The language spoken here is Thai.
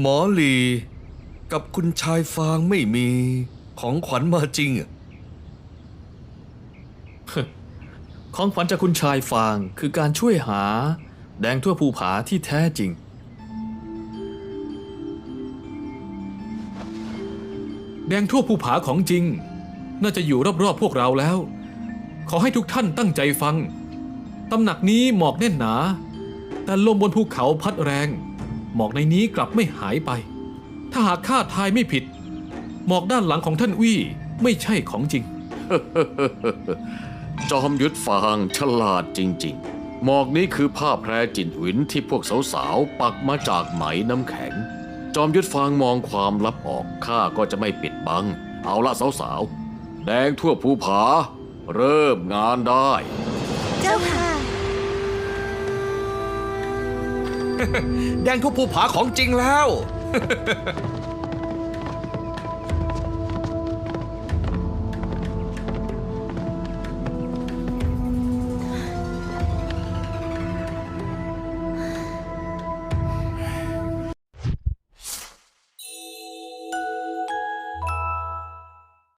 หมอหลี กับคุณชายฟางไม่มีของขวัญมาจริงอะของขวัญจากคุณชายฟางคือการช่วยหา แดงทั่วภูผาที่แท้จริง แดงทั่วภูผาของจริง น่าจะอยู่รอบๆพวกเราแล้ว ขอให้ทุกท่านตั้งใจฟัง ตำหนักนี้หมอกแน่นหนา แต่ลมบนภูเขาพัดแรง หมอกในนี้กลับไม่หายไป ถ้าหากข้าทายไม่ผิด หมอกด้านหลังของท่านวี่ไม่ใช่ของจริง จอมยุทธฟางฉลาดจริง ๆ หมอกนี้คือผ้าแพรจินหวินที่พวกสาวๆ ปักมาจากไหมน้ำแข็ง จอมยุทธฟางมองความลับออกข้าก็จะไม่ปิดบัง เอาละสาวๆ แดงทั่วภูผา เริ่มงานได้ เจ้าค่ะ แดงทุกภูผาของจริงแล้ว